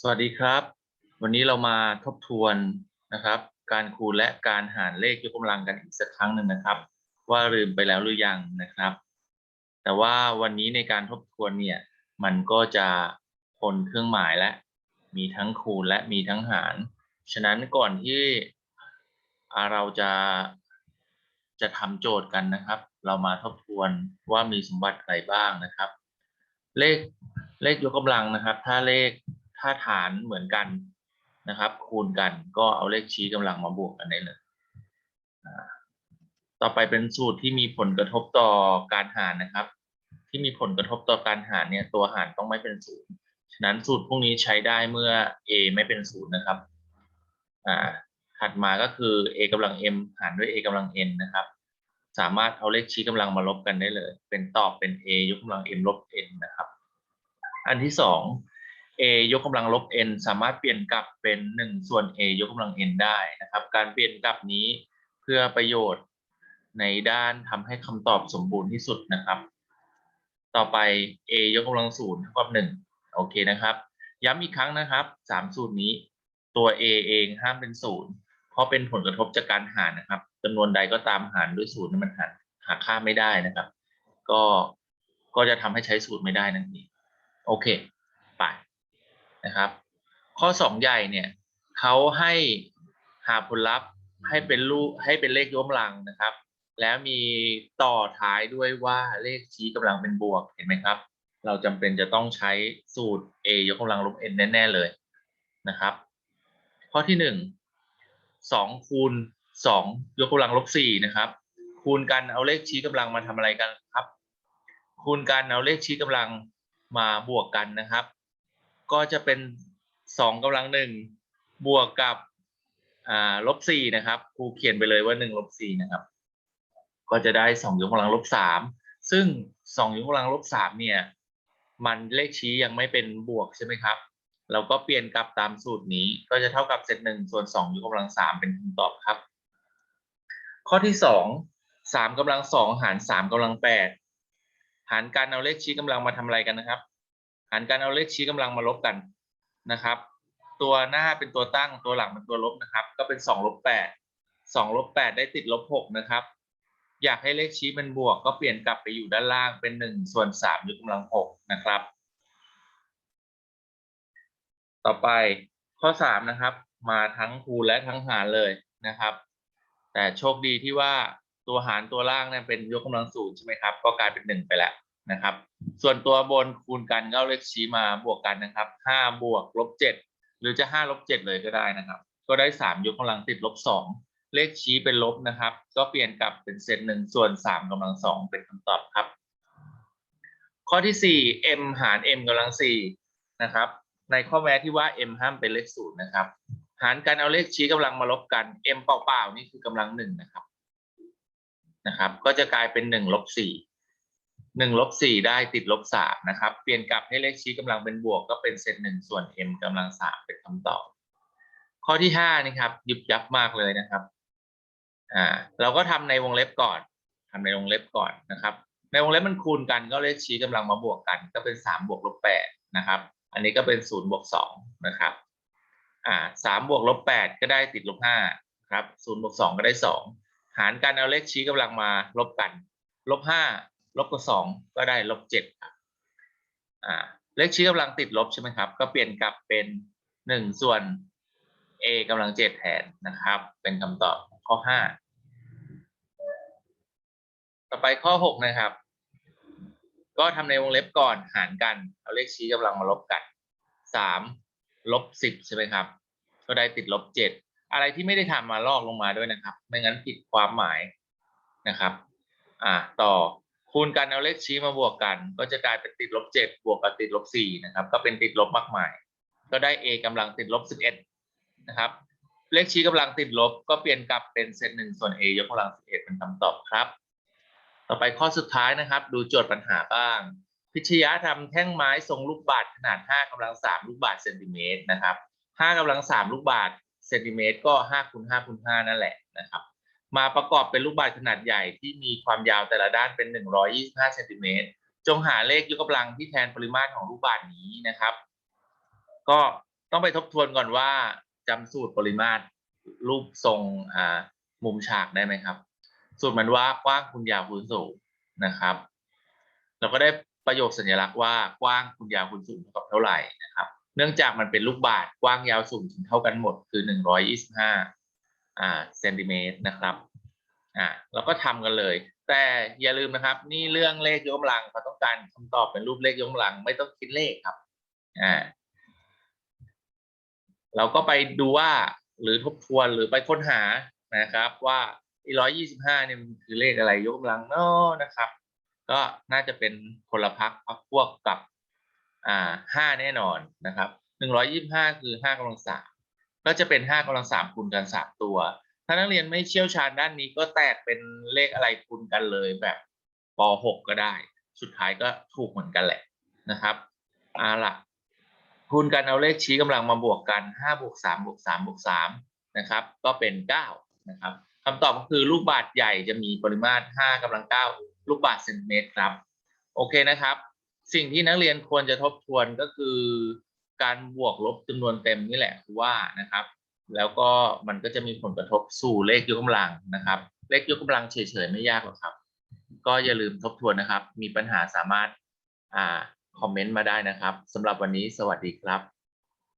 สวัสดีครับ วันนี้เรามาทบทวนนะครับ การคูณและการหารเลขยกกำลังกันอีกสักครั้งหนึ่งนะครับ ว่าลืมไปแล้วหรือยังนะครับ แต่ว่าวันนี้ในการทบทวนเนี่ยมันก็จะคนเครื่องหมายและ มีทั้งคูณและมีทั้งหาร ฉะนั้นก่อนที่เราจะจะทำโจทย์กันนะครับ เรามาทบทวนว่ามีสมบัติอะไรบ้างนะครับ เลขเลขยกกำลังนะครับ ถ้าเลข ถ้าฐานเหมือนกันนะครับ คูณกันก็เอาเลขชี้กำลังมาบวกกันได้เลยต่อไปเป็นสูตรที่มีผลกระทบต่อการหารนะครับ ที่มีผลกระทบต่อการหารเนี่ยตัวหารต้องไม่เป็นศูนย์ฉะนั้นสูตรพวกนี้ใช้ได้เมื่อ a ไม่เป็นศูนย์นะครับอ่าถัดมาก็คือ a กำลัง m หารด้วย a กำลัง n นะครับ สามารถเอาเลขชี้กำลังมาลบกันได้เลย เป็นตอบเป็น a ยกกำลัง m ลบ n นะครับ อันที่สอง a ยกกำลังลบ n สามารถเปลี่ยนกลับเป็นหนึ่งส่วน a ยกกำลัง n ได้นะครับ การเปลี่ยนกลับนี้เพื่อประโยชน์ในด้านทำให้คำตอบสมบูรณ์ที่สุดนะครับ ต่อไป a ยกกำลังศูนย์เท่ากับหนึ่งโอเคนะครับ ย้ำอีกครั้งนะครับสามสูตรนี้ตัว a เองห้ามเป็นศูนย์เพราะเป็นผลกระทบจากการหารนะครับจำนวนใดก็ตามหารด้วยศูนย์มันหารหาค่าไม่ได้นะครับ ก็ก็จะทำให้ใช้สูตรไม่ได้นั่นเองโอเค นะครับ ข้อสองใหญ่เนี่ยเขาให้หาผลลัพธ์ให้เป็นรูปให้เป็นเลขยกกำลังนะครับ แล้วมีต่อท้ายด้วยว่าเลขชี้กำลังเป็นบวกเห็นไหมครับ เราจำเป็นจะต้องใช้สูตร a ยกกำลังลบ n แน่ ๆ เลยนะครับ ข้อที่หนึ่งสองคูณสองยกกำลังลบสี่นะครับ คูณกันเอาเลขชี้กำลังมาทำอะไรกันครับ คูณกันเอาเลขชี้กำลังมาบวกกันนะครับ ก็จะเป็นสองกำลังหนึ่งบวกกับอ่าลบสี่นะครับครูเขียนไปเลยว่าหนึ่งลบสี่นะครับ ก็จะได้สองยกกำลังลบสามซึ่งสองยกกำลังลบสามเนี่ย มันเลขชี้ยังไม่เป็นบวกใช่ไหมครับ เราก็เปลี่ยนกลับตามสูตรนี้ก็จะเท่ากับเศษหนึ่งส่วนสองยกกำลังสามเป็นคำตอบครับ ข้อที่สองสามกำลังสองหารสามกำลังแปดหารการเอาเลขชี้กำลังมาทำอะไรกันนะครับ หารการเอาเลขชี้กำลังมาลบกันนะครับ ตัวหน้าเป็นตัวตั้งตัวหลังเป็นตัวลบนะครับ ก็เป็นสองลบแปดสองลบแปดได้ติดลบหกนะครับ อยากให้เลขชี้เป็นบวก ก็เปลี่ยนกลับไปอยู่ด้านล่างเป็นหนึ่งส่วนสามยกกำลังหกนะครับ ต่อไปข้อสามนะครับ มาทั้งคูณและทั้งหารเลยนะครับ แต่โชคดีที่ว่าตัวหารตัวล่างเนี่ยเป็นยกกำลังศูนย์ใช่ไหมครับ ก็กลายเป็นหนึ่งไปแล้ว นะครับ ส่วนตัวบนคูณกันก็เอาเลขชี้มาบวกกันนะครับห้าบวกลบเจ็ดหรือจะห้าลบเจ็ดเลยก็ได้นะครับ ก็ได้สามยกกำลังติดลบสองเลขชี้เป็นลบนะครับ ก็เปลี่ยนกลับเป็นเศษหนึ่งส่วนสามกำลังสองเป็นคำตอบครับ ข้อที่สี่ m หาร m กำลังสี่นะครับ ในข้อแม้ที่ว่า m ห้ามเป็นเลขศูนย์นะครับหารกันเอาเลขชี้กำลังมาลบกัน m เปล่าๆนี่คือกำลังหนึ่งนะครับนะครับ ก็จะกลายเป็นหนึ่งลบสี่ หนึ่งลบสี่ได้ติดลบสามนะครับ เปลี่ยนกลับให้เลขชี้กำลังเป็นบวกก็เป็นเศษหนึ่งส่วน m กำลังสามเป็นคำตอบ ข้อที่ห้านี่ครับ ยุบยับมากเลยนะครับอ่าเราก็ทำในวงเล็บก่อนทำในวงเล็บก่อนนะครับ ในวงเล็บมันคูณกันก็เลขชี้กำลังมาบวกกัน ก็เป็นสามบวกลบแปดนะครับ อันนี้ก็เป็นศูนย์บวกสองนะครับอ่าสามบวกลบแปดก็ได้ติดลบห้าครับศูนย์บวกสองก็ได้สองหารกันเอาเลขชี้กำลังมาลบกันลบห้า ลบกับสองก็ได้ลบเจ็ดครับอ่าเลขชี้กำลังติดลบใช่ไหมครับ ก็เปลี่ยนกลับเป็นหนึ่งส่วน a กำลังเจ็ดแทนนะครับ เป็นคำตอบข้อห้าต่อไปข้อหกนะครับ ก็ทำในวงเล็บก่อนหารกัน เอาเลขชี้กำลังมาลบกันสามลบสิบใช่ไหมครับ ก็ได้ติดลบเจ็ดอะไรที่ไม่ได้ทำมาลอกลงมาด้วยนะครับ ไม่งั้นผิดความหมายนะครับ อ่าต่อ คูณกันเอาเลขชี้มาบวกกัน ก็จะกลายเป็นติดลบเจ็ดบวกกับติดลบสี่นะครับ ก็เป็นติดลบมากมาย ก็ได้ a กำลังติดลบสิบเอ็ดนะครับ เลขชี้กำลังติดลบ ก็เปลี่ยนกลับเป็นเศษหนึ่งส่วน a ยกกำลังสิบเอ็ดเป็นคำตอบครับ ต่อไปข้อสุดท้ายนะครับ ดูโจทย์ปัญหาบ้าง พิชยะทำแท่งไม้ทรงลูกบาศก์ขนาด5กำลัง3ลูกบาศก์เซนติเมตรนะครับ5กำลัง3ลูกบาศก์เซนติเมตรก็5คูณ5คูณ5นั่นแหละนะครับ มาประกอบเป็นลูกบาศก์ขนาดใหญ่ที่มีความยาวแต่ละด้านเป็น 125เซนติเมตรจงหาเลขยกกำลังที่แทนปริมาตรของลูกบาศก์นี้นะครับ ก็ต้องไปทบทวนก่อนว่าจำสูตรปริมาตรรูปทรงอ่ามุมฉากได้ไหมครับ สูตรมันว่ากว้างคูณยาวคูณสูงนะครับ เราก็ได้ประโยคสัญลักษณ์ว่ากว้างคูณยาวคูณสูงเท่ากับเท่าไหร่นะครับ เนื่องจากมันเป็นลูกบาศก์กว้างยาวสูงถึงเท่ากันหมดคือ 125 อ่าเซนติเมตรนะครับอ่าเราก็ทำกันเลย แต่อย่าลืมนะครับ นี่เรื่องเลขยกกำลังเขาต้องการคำตอบเป็นรูปเลขยกกำลัง ไม่ต้องคิดเลขครับอ่าเราก็ไปดูว่าหรือทบทวนหรือไปค้นหานะครับ ว่าร้อยยี่สิบห้าเนี่ยมันคือเลขอะไรยกกำลังเนาะนะครับ ก็น่าจะเป็นพลพรรคพรรคพวกกับอ่าห้าแน่นอนนะครับหนึ่งร้อยยี่สิบห้าคือห้ากำลังสาม ก็จะเป็นห้ากำลังสามคูณกันสามตัว ถ้านักเรียนไม่เชี่ยวชาญด้านนี้ก็แตกเป็นเลขอะไรคูณกันเลยแบบป .6 ก็ได้ สุดท้ายก็ถูกเหมือนกันแหละนะครับเอาล่ะคูณกันเอาเลขชี้กำลังมาบวกกันห้าบวกสามบวกสามบวกสามนะครับ ก็เป็นเก้านะครับคำตอบก็คือลูกบาศก์ใหญ่จะมีปริมาตรห้ากำลังเก้าลูกบาศก์เซนติเมตรครับ โอเคนะครับ สิ่งที่นักเรียนควรจะทบทวนก็คือ การบวกลบจำนวนเต็มนี่แหละคือว่านะครับ แล้วก็มันก็จะมีผลกระทบสู่เลขยกกำลังนะครับ เลขยกกำลังเฉยๆไม่ยากหรอกครับ ก็อย่าลืมทบทวนนะครับ มีปัญหาสามารถอ่าคอมเมนต์มาได้นะครับสำหรับวันนี้สวัสดีครับ